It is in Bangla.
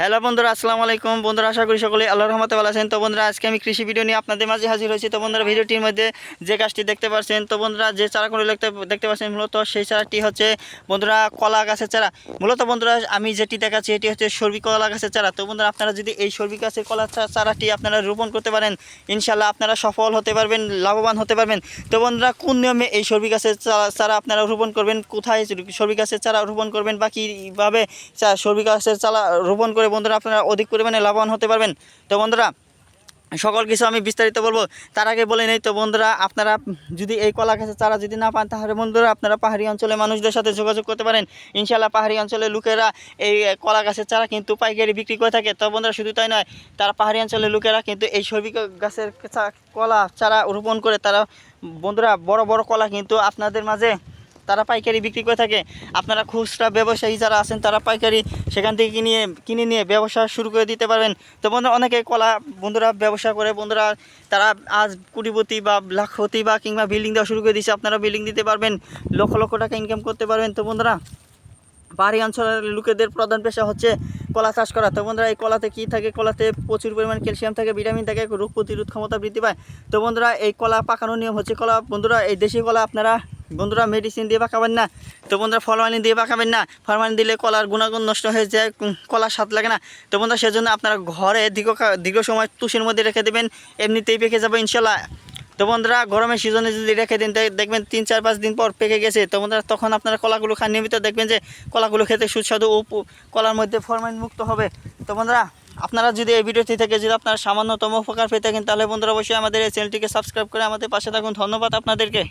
হ্যালো বন্ধুরা, আসসালামু আলাইকুম। বন্ধুরা, আশা করি সকলে আল্লাহ রহমতে ভালো আছেন। তো বন্ধুরা, আজকে আমি কৃষি ভিডিও নিয়ে আপনাদের মাঝে হাজির হয়েছি। তো বন্ধুরা, ভিডিওটির মধ্যে যে গাছটি দেখতে পাচ্ছেন, তো বন্ধুরা, যে চারাগুলো দেখতে দেখতে পাচ্ছেন মূলত, সেই চারাটি হচ্ছে বন্ধুরা কলা গাছের চারা। মূলত বন্ধুরা, আমি যেটি দেখাচ্ছি, এটি হচ্ছে সর্বি কলা গাছের চারা। তো বন্ধুরা, আপনারা যদি এই সর্বি গাছের কলা চারাটি আপনারা রোপণ করতে পারেন ইনশাল্লাহ আপনারা সফল হতে পারবেন, লাভবান হতে পারবেন। তো বন্ধুরা, কোন নিয়মে এই সর্বি গাছের চারা আপনারা রোপণ করবেন, কোথায় সর্বি গাছের চারা রোপণ করবেন, বা কীভাবে সর্বি গাছের চারা রোপণ করে বন্ধুরা, আপনারা অধিক পরিমাণে লাভবান হতে পারবেন। তো বন্ধুরা, সকল কিছু আমি বিস্তারিত বলব। তার আগে বলে নেই, তো বন্ধুরা, আপনারা যদি এই কলা গাছের চারা যদি না পান, তাহলে বন্ধুরা, আপনারা পাহাড়ি অঞ্চলে মানুষদের সাথে যোগাযোগ করতে পারেন। ইনশাল্লাহ পাহাড়ি অঞ্চলের লোকেরা এই কলা গাছের চারা কিন্তু পাইকারি বিক্রি করে থাকে। তো বন্ধুরা, শুধু তাই নয়, তারা পাহাড়ি অঞ্চলের লোকেরা কিন্তু এই সর্বি গাছের কলা চারা রোপণ করে, তারা বন্ধুরা, বড় বড় কলা কিন্তু আপনাদের মাঝে তারা পাইকারি বিক্রি করে থাকে। আপনারা খুচরা ব্যবসায়ী যারা আছেন, তারা পাইকারি সেখান থেকে কিনে কিনে নিয়ে ব্যবসা শুরু করে দিতে পারবেন। তো বন্ধুরা অনেকে কলা বন্ধুরা ব্যবসা করে, বন্ধুরা তারা আজ কুটিপতি বা লাখপতি বা কিংবা বিল্ডিং দেওয়া শুরু করে দিচ্ছে আপনারা বিল্ডিং দিতে পারবেন, লক্ষ লক্ষ টাকা ইনকাম করতে পারবেন। তো বন্ধুরা পাহাড়ি অঞ্চলের লোকেদের প্রধান পেশা হচ্ছে কলা চাষ করা। তো বন্ধুরা, এই কলাতে কী থাকে? কলাতে প্রচুর পরিমাণ ক্যালসিয়াম থাকে, ভিটামিন থাকে, রোগ প্রতিরোধ ক্ষমতা বৃদ্ধি পায়। তো বন্ধুরা, এই কলা পাকানোর নিয়ম হচ্ছে কলা, বন্ধুরা, এই দেশি কলা আপনারা বন্ধুরা মেডিসিন দিয়ে পাকাবেন না। তো বন্ধুরা ফরমালিন দিয়ে পাকাবেন না। ফরমালিন দিলে কলার গুণাগুণ নষ্ট হয়ে যায় কলার স্বাদ লাগে না। তো বন্ধুরা সেজন্য আপনারা ঘরে দীর্ঘ দীর্ঘ সময় তুষের মধ্যে রেখে দেবেন, এমনিতেই পেকে যাবে ইনশাল্লাহ তো বন্ধুরা গরমের সিজনে যদি রেখে দিন দেখবেন তিন চার পাঁচ দিন পর পেকে গেছে। তো বন্ধুরা তখন আপনারা কলাগুলো খান। নিয়মিত দেখবেন যে কলাগুলো খেতে সুস্বাদু ও কলার মধ্যে ফরমালিন মুক্ত হবে। তো বন্ধুরা আপনারা যদি এই ভিডিওটি থেকে যদি আপনারা সামান্যতম উপকার পেয়ে থাকেন, তাহলে বন্ধুরা অবশ্যই আমাদের এই চ্যানেলটিকে সাবস্ক্রাইব করে আমাদের পাশে থাকুন। ধন্যবাদ আপনাদেরকে।